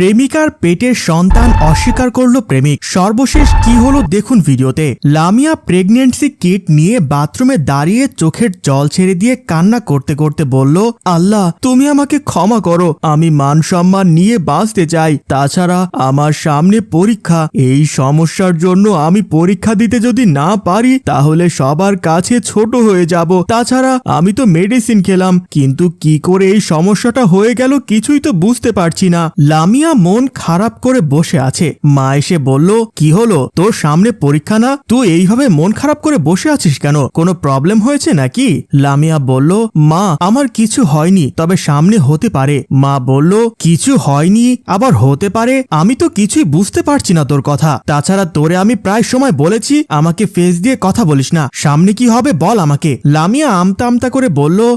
প্রেমিকার পেটের সন্তান অস্বীকার করল প্রেমিক। সর্বশেষ কি হলো দেখুন ভিডিওতে। লামিয়া প্রেগনেন্সি কিট নিয়ে বাথরুমে দাঁড়িয়ে চোখের জল ছেড়ে দিয়ে কান্না করতে করতে বলল, আল্লাহ, তুমি আমাকে ক্ষমা করো। আমি মান সম্মান নিয়ে বাঁচতে চাই। তাছাড়া আমার সামনে পরীক্ষা। এই সমস্যার জন্য আমি পরীক্ষা দিতে যদি না পারি, তাহলে সবার কাছে ছোট হয়ে যাব। তাছাড়া আমি তো মেডিসিন খেলাম। কিন্তু কি করে এই সমস্যাটা হয়ে গেল কিছুই তো বুঝতে পারছি না। লামিয়া মন খারাপ করে বসে আছে। মা এসে বলল, কি হলো? তোর সামনে পরীক্ষা না? তুই এইভাবে মন খারাপ করে বসে আছিস কেন? কোনো প্রবলেম হয়েছে নাকি? লামিয়া বলল, মা, আমার কিছু হয়নি, তবে সামনে হতে পারে। মা বলল, কিছু হয়নি, আবার হতে পারে? আমি তো কিছুই বুঝতে পারছি না তোর কথা। তাছাড়া তোরে আমি প্রায় সময় বলেছি, আমাকে ফেস দিয়ে কথা বলিস না। সামনে কি হবে বল আমাকে। লামিয়া আমতা আমতা করে বলল,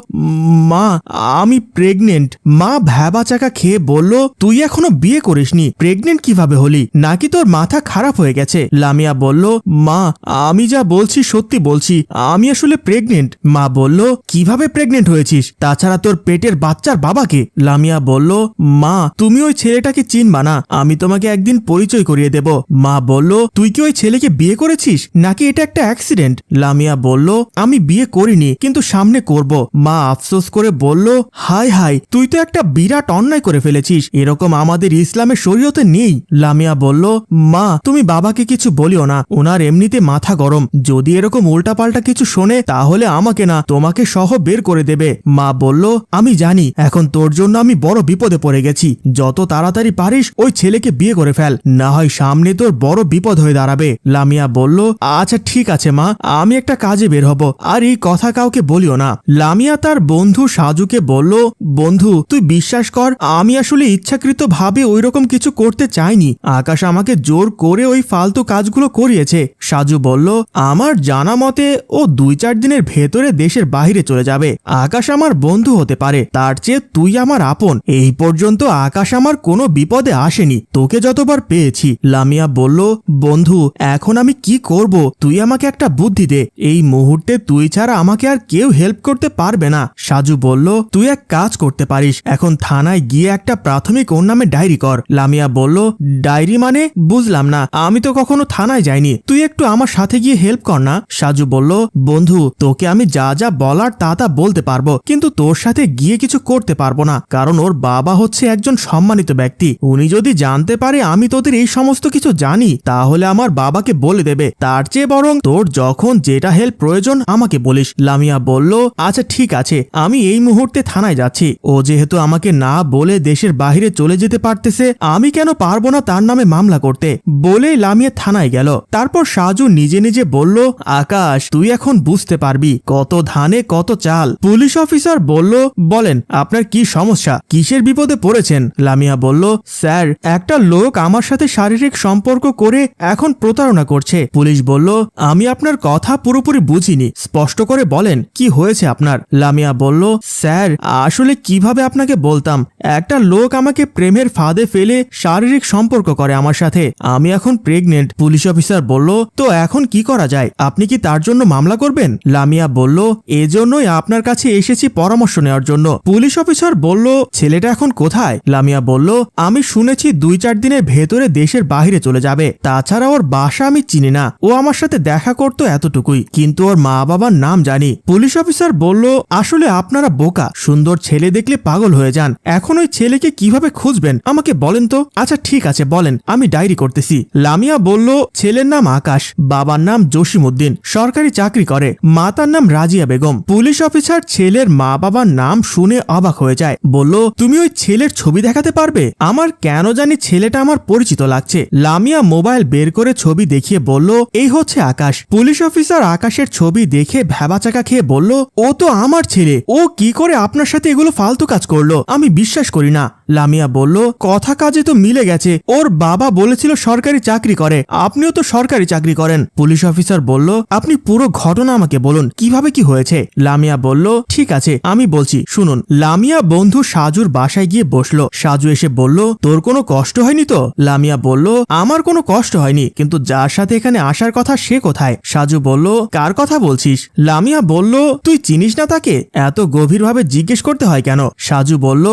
মা, আমি প্রেগনেন্ট মা ভ্যাবা চাকা খেয়ে বলল, তুই এখনও বিয়ে করিসনি? প্রেগনেন্ট কীভাবে হলি? নাকি তোর মাথা খারাপ হয়ে গেছে? লামিয়া বলল, মা, আমি যা বলছি সত্যি বলছি। আমি আসলে প্রেগনেন্ট মা বলল, কীভাবে প্রেগনেন্ট হয়েছিস? তাছাড়া তোর পেটের বাচ্চার বাবাকে? লামিয়া বলল, মা, তুমি ওই ছেলেটাকে চিনবা না। আমি তোমাকে একদিন পরিচয় করিয়ে দেব। মা বলল, তুই কি ওই ছেলেকে বিয়ে করেছিস? নাকি এটা একটা অ্যাক্সিডেন্ট লামিয়া বলল, আমি বিয়ে করিনি, কিন্তু সামনে করব। মা আফসোস করে বলল হাই হাই তুই তো একটা বিরাট অন্যায় করে ফেলেছিস। এরকম আমাদের ইসলামের শরীয়তে নেই। লামিয়া বলল, মা, তুমি বাবাকে কিছু বলিও না। ওনার এমনিতে মাথা গরম। যদি এরকম উল্টাপাল্টা কিছু শোনে, তাহলে আমাকে না, তোমাকে সহ বের করে দেবে। মা বলল, আমি জানি। এখন তোর জন্য আমি বড় বিপদে পড়ে গেছি। যত তাড়াতাড়ি পারিস, ওই ছেলেকে বিয়ে করে ফেল। না হয় সামনে তোর বড় বিপদ হয়ে দাঁড়াবে। লামিয়া বলল আচ্ছা ঠিক আছে, মা। আমি একটা কাজে বের হব। আর এই কথা কাউকে বলিও না। লামিয়া তার বন্ধু সাজুকে বলল, বন্ধু, তুই বিশ্বাস কর, আমি আসলে ইচ্ছাকৃত ভাবে ওই রকম কিছু করতে চাইনি। আকাশ আমাকে জোর করে ওই ফালতু কাজগুলো করিয়েছে। সাজু বলল, আমার জানা মতে ও দুই চার দিনের ভেতরে দেশের বাইরে চলে যাবে। আকাশ আমার বন্ধু হতে পারে, তার চেয়ে তুই আমার আপন। এই পর্যন্ত আকাশ আমার কোনো বিপদে আসেনি। তোকে যতবার পেয়েছি। লামিয়া বলল, বন্ধু, এখন আমি কি করব? তুই আমাকে একটা বুদ্ধি দে। এই মুহূর্তে তুই ছাড়া আমাকে আর কেউ হেল্প করতে পারবে না। সাজু বলল, তুই এক কাজ করতে পারিস। এখন থানায় গিয়ে একটা প্রাথমিক ওর নামে ডায়েরি কর। লামিয়া বলল, ডায়েরি মানে? বুঝলাম না। আমি তো কখনো থানায় যাইনি। তুই একটু আমার সাথে গিয়ে হেল্প কর না? সাজু বলল, বন্ধু, তোকে আমি যা যা বলার তা তা বলতে পারব, কিন্তু তোর সাথে গিয়ে কিছু করতে পারব না, কারণ ওর বাবা হচ্ছে একজন সম্মানিত ব্যক্তি। উনি যদি জানতে পারে আমি তোদের এই সমস্ত কিছু জানি, তাহলে আমার বাবাকে বলে দেবে। তার চেয়ে বরং তোর যখন যেটা হেল্প প্রয়োজন, আমাকে বলিস। লামিয়া বলল আচ্ছা ঠিক আছে। আমি এই মুহূর্তে থানায় যাচ্ছি। ও যেহেতু আমাকে না বলে দেশের বাইরে চলে যেতে পারতেছে, আমি কেন পারব না তার নামে মামলা করতে? বলেই লামিয়া থানায় গেল। তারপর সাজু নিজে নিজে বলল, আকাশ, তুই এখন বুঝতে পারবি কত ধানে, কত চাল। পুলিশ অফিসার বলল, বলেন, আপনার কি সমস্যা? কিসের বিপদে পড়েছেন? লামিয়া বলল, স্যার, একটা লোক আমার সাথে শারীরিক সম্পর্ক করে এখন প্রতারণা করছে। পুলিশ বলল, আমি আপনার কথা পুরোপুরি বুঝিনি। স্পষ্ট করে বলেন, কি হয়েছে আপনার? লামিয়া বলল, স্যার, আসলে কীভাবে আপনাকে বলতাম? একটা লোক আমাকে প্রেমের ফাঁদে ফেলে শারীরিক সম্পর্ক করে আমার সাথে। আমি এখন প্রেগনেন্ট পুলিশ অফিসার বলল, তো এখন কি করা যায়? আপনি কি তার জন্য মামলা করবেন? লামিয়া বলল, এজন্যই আপনার কাছে এসেছি পরামর্শ নেওয়ার জন্য। পুলিশ অফিসার বলল, ছেলেটা এখন কোথায়? লামিয়া বলল, আমি শুনেছি দুই চার দিনের ভেতরে দেশের বাইরে চলে যাবে। তাছাড়া ওর বাসা আমি চিনি না। ও আমার সাথে দেখা করতো এতটুকুই, কিন্তু ওর মা বাবার নাম জানি। পুলিশ অফিসার বলল, আসলে আপনারা বোকা। সুন্দর ছেলে দেখলে পাগল হয়ে যান। এখন ওই ছেলেকে কীভাবে খুঁজবেন? আমাকে বলেন তো? আচ্ছা ঠিক আছে, বলেন, আমি ডায়েরি করতেছি। লামিয়া বলল, ছেলের নাম আকাশ, বাবার নাম জসিমউদ্দিন, সরকারি চাকরি করে। মাতার নাম রাজিয়া বেগম। পুলিশ অফিসার ছেলের মা বাবার নাম শুনে অবাক হয়ে যায়। বলল, তুমি ওই ছেলের ছবি দেখাতে পারবে? আমার কেন জানি ছেলেটা আমার পরিচিত লাগছে। লামিয়া মোবাইল বের করে ছবি দেখিয়ে বলল, এই হচ্ছে আকাশ। পুলিশ অফিসার আকাশের ছবি দেখে ভ্যাবাচাকা খেয়ে বলল, ও তো আমার ছেলে। ও কি করে আপনার সাথে এগুলো ফালতু কাজ করল? আমি বিশ্বাস করি না। লামিয়া বলল কথা কাজে তো মিলে গেছে। ওর বাবা বলেছিল সরকারি চাকরি করে। আপনিও তো সরকারি চাকরি করেন। পুলিশ অফিসার বলল, আপনি পুরো ঘটনা আমাকে বলুন। কীভাবে কি হয়েছে? লামিয়া বলল, ঠিক আছে, আমি বলছি, শুনুন। লামিয়া বন্ধু সাজুর বাসায় গিয়ে বসল। সাজু এসে বলল, তোর কোনো কষ্ট হয়নি তো? লামিয়া বলল, আমার কোনো কষ্ট হয়নি, কিন্তু যার সাথে এখানে আসার কথা সে কোথায়? সাজু বলল, কার কথা বলছিস? লামিয়া বলল, তুই চিনিস না তাকে? এত গভীরভাবে জিজ্ঞেস করতে হয় কেন? সাজু বলল,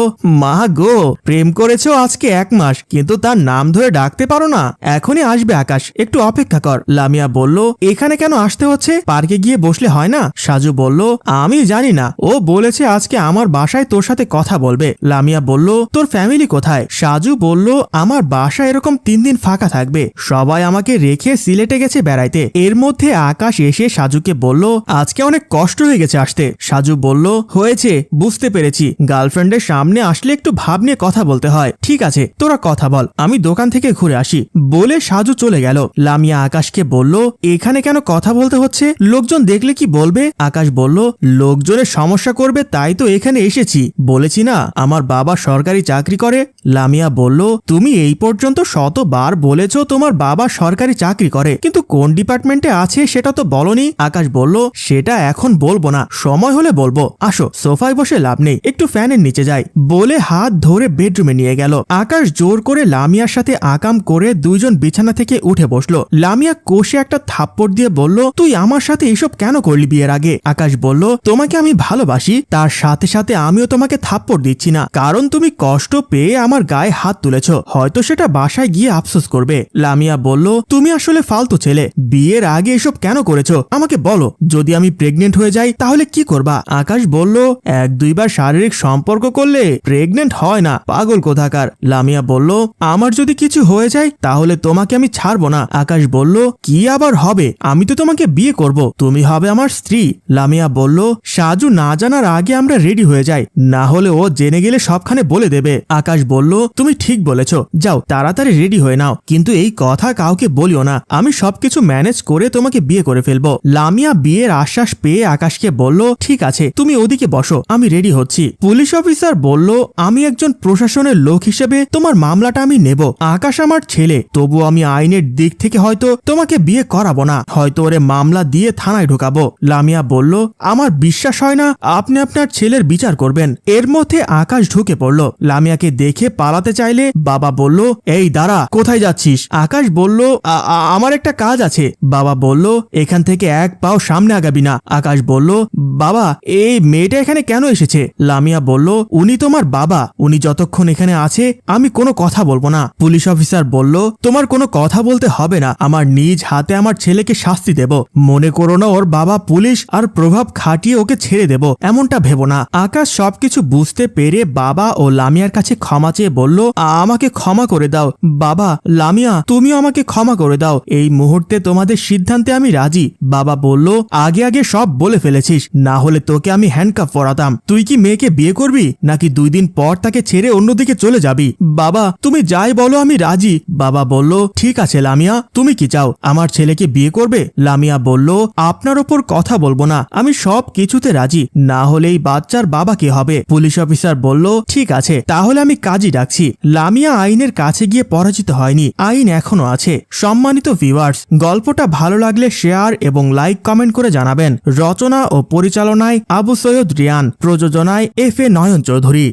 মা গো, প্রেম করেছ আজকে এক মাস, কিন্তু তার নাম ধরে ডাকতে পারো না। এখনই আসবে আকাশ, একটু অপেক্ষা কর। লামিয়া বলল, এখানে কেন আসতে হচ্ছে? পার্কে গিয়ে বসলে হয় না? সাজু বলল, আমি জানি না। ও বলেছে আজকে আমার বাসায় তোর সাথে কথা বলবে। লামিয়া বলল, তোর ফ্যামিলি কোথায়? সাজু বলল, আমার বাসা এরকম তিন দিন ফাঁকা থাকবে। সবাই আমাকে রেখে সিলেটে গেছে বেড়াইতে। এর মধ্যে আকাশ এসে সাজুকে বলল, আজকে অনেক কষ্ট হয়ে গেছে আসতে। সাজু বলল, হয়েছে, বুঝতে পেরেছি। গার্লফ্রেন্ডের সামনে আসলে একটু ভাব নিয়ে কথা বলতে হয়। ঠিক আছে, তোরা কথা বল, আমি দোকান থেকে ঘুরে আসি। বলে সাজু চলে গেল। লামিয়া আকাশকে বলল, এখানে কেন কথা বলতে হচ্ছে? লোকজন দেখলে কি বলবে? আকাশ বলল, লোকজনের সমস্যা করবে, তাই তো এখানে এসেছি। বলেছি না, আমার বাবা সরকারি চাকরি করে। লামিয়া বলল, তুমি এই পর্যন্ত শতবার বলেছ তোমার বাবা সরকারি চাকরি করে, কিন্তু কোন ডিপার্টমেন্টে আছে সেটা তো বলনি। আকাশ বলল, সেটা এখন বলব না, সময় হলে বলব। আসো, সোফায় বসে লাভ নেই, একটু ফ্যানের নিচে যাই। বলে হাত ধরে বেডরুমে নিয়ে গেল। আকাশ জোর করে লামিয়ার সাথে আকাম করে দুইজন বিছানা থেকে উঠে বসল। লামিয়া কোষে একটা থাপ্পড় দিয়ে বলল, তুই আমার সাথে এসব কেন করলি বিয়ের আগে? আকাশ বলল, তোমাকে আমি ভালোবাসি, তার সাথে সাথে আমিও তোমাকে থাপ্পড় দিচ্ছি না। কারণ তুমি কষ্ট পেয়ে আমার গায়ে হাত তুলেছ। হয়তো সেটা বাসায় গিয়ে আফসোস করবে। লামিয়া বলল, তুমি আসলে ফালতু ছেলে। বিয়ের আগে এসব কেন করেছ? আমাকে বলো। যদি আমি প্রেগনেন্ট হয়ে যাই, তাহলে কি করবা? আকাশ বলল, এক দুইবার শারীরিক সম্পর্ক করলে প্রেগনেন্ট হয় না। পাগল কোথাকার? লামিয়া বলল, আমার যদি কিছু হয়ে যায়, তাহলে তোমাকে আমি ছাড়বো না। আকাশ বলল, কি আবার হবে? আমি তো তোমাকে বিয়ে করব। তুমি হবে আমার স্ত্রী। লামিয়া বলল, সাজু না জানার আগে আমরা রেডি হয়ে যাই। না হলে ও জেনে গেলে সবখানে বলে দেবে। আকাশ বলল, তুমি ঠিক বলেছ। যাও, তাড়াতাড়ি রেডি হয়ে নাও। কিন্তু এই কথা কাউকে বলিও না। আমি সবকিছু ম্যানেজ করে তোমাকে বিয়ে করে ফেলব। লামিয়া বিয়ের আশ্বাস পেয়ে আকাশকে বলল, ঠিক আছে, তুমি ওদিকে বসো। আমি রেডি হচ্ছি। পুলিশ অফিসার বলল, আমি একজন প্রশাসনের লোক হিসেবে তোমার মামলাটা আমি নেব। আকাশ আমার ছেলে, তবু আমি আইনের দিক থেকে হয়তো তোমাকে বিয়ে করাবো না। হয়তো ওরে মামলা দিয়ে থানায় ঢোকাবো। লামিয়া বলল, আমার বিশ্বাস হয় না, আপনি আপনার ছেলের বিচার করবেন। এর মধ্যে আকাশ ঢুকে পড়ল। লামিয়াকে দেখে পালাতে চাইলে বাবা বলল, এই দাঁড়া, কোথায় যাচ্ছিস? আকাশ বলল, "আ- আ- আমার একটা কাজ আছে। বাবা বলল, এখান থেকে এক পাও সামনে আগাবি না। আকাশ বলল, বাবা, এই মেয়েটা এখানে কেন এসেছে? লামিয়া বলল, উনি তোমার বাবা। উনি যতক্ষণ এখানে আছে আমি কোনো কথা বলব না। পুলিশ অফিসার বলল, তোমার কোনো কথা বলতে হবে না। আমার নিজ হাতে আমার ছেলেকে শাস্তি দেব। মনে করো না, ওর বাবা পুলিশ আর প্রভাব খাটিয়ে ওকে ছেড়ে দেব। এমনটা ভেবো না। আকাশ সবকিছু বুঝতে পেরে বাবা ও লামিয়ার কাছে ক্ষমা চেয়ে বলল আমাকে ক্ষমা করে দাও। বাবা, লামিয়া, তুমিও আমাকে ক্ষমা করে দাও। এই মুহূর্তে তোমাদের সিদ্ধান্তে আমি রাজি। বাবা বলল, আগে আগে সব বলে ফেলেছিস। না হলে তোকে আমি হ্যান্ডকাপ পরাতাম। তুই কি মেয়েকে বিয়ে করবি? নাকি দুই দিন পর তাকে ছেড়ে অন্যদিকে চলে যাবি? বাবা, তুমি যাই বলো আমি রাজি। বাবা বলল, ঠিক আছে, লামিয়া, তুমি কি চাও? আমার ছেলেকে বিয়ে করবে? লামিয়া বলল, আপনার ওপর কথা বলব না, আমি সব কিছুতে রাজি। না হলেই বাচ্চার বাবা কে হবে? পুলিশ অফিসার বলল, ঠিক আছে, তাহলে আমি কাজই ডাকছি। লামিয়া আইনের কাছে গিয়ে পরাজিত হয়নি। আইন এখনও আছে। সম্মানিত ভিউয়ার্স, গল্পটা ভালো লাগলে শেয়ার এবং লাইক কমেন্ট করে জানাবেন। রচনা ও পরিচালনায় আবু সৈয়দ রিয়ান, প্রযোজনায় এফ এ নয়ন চৌধুরী।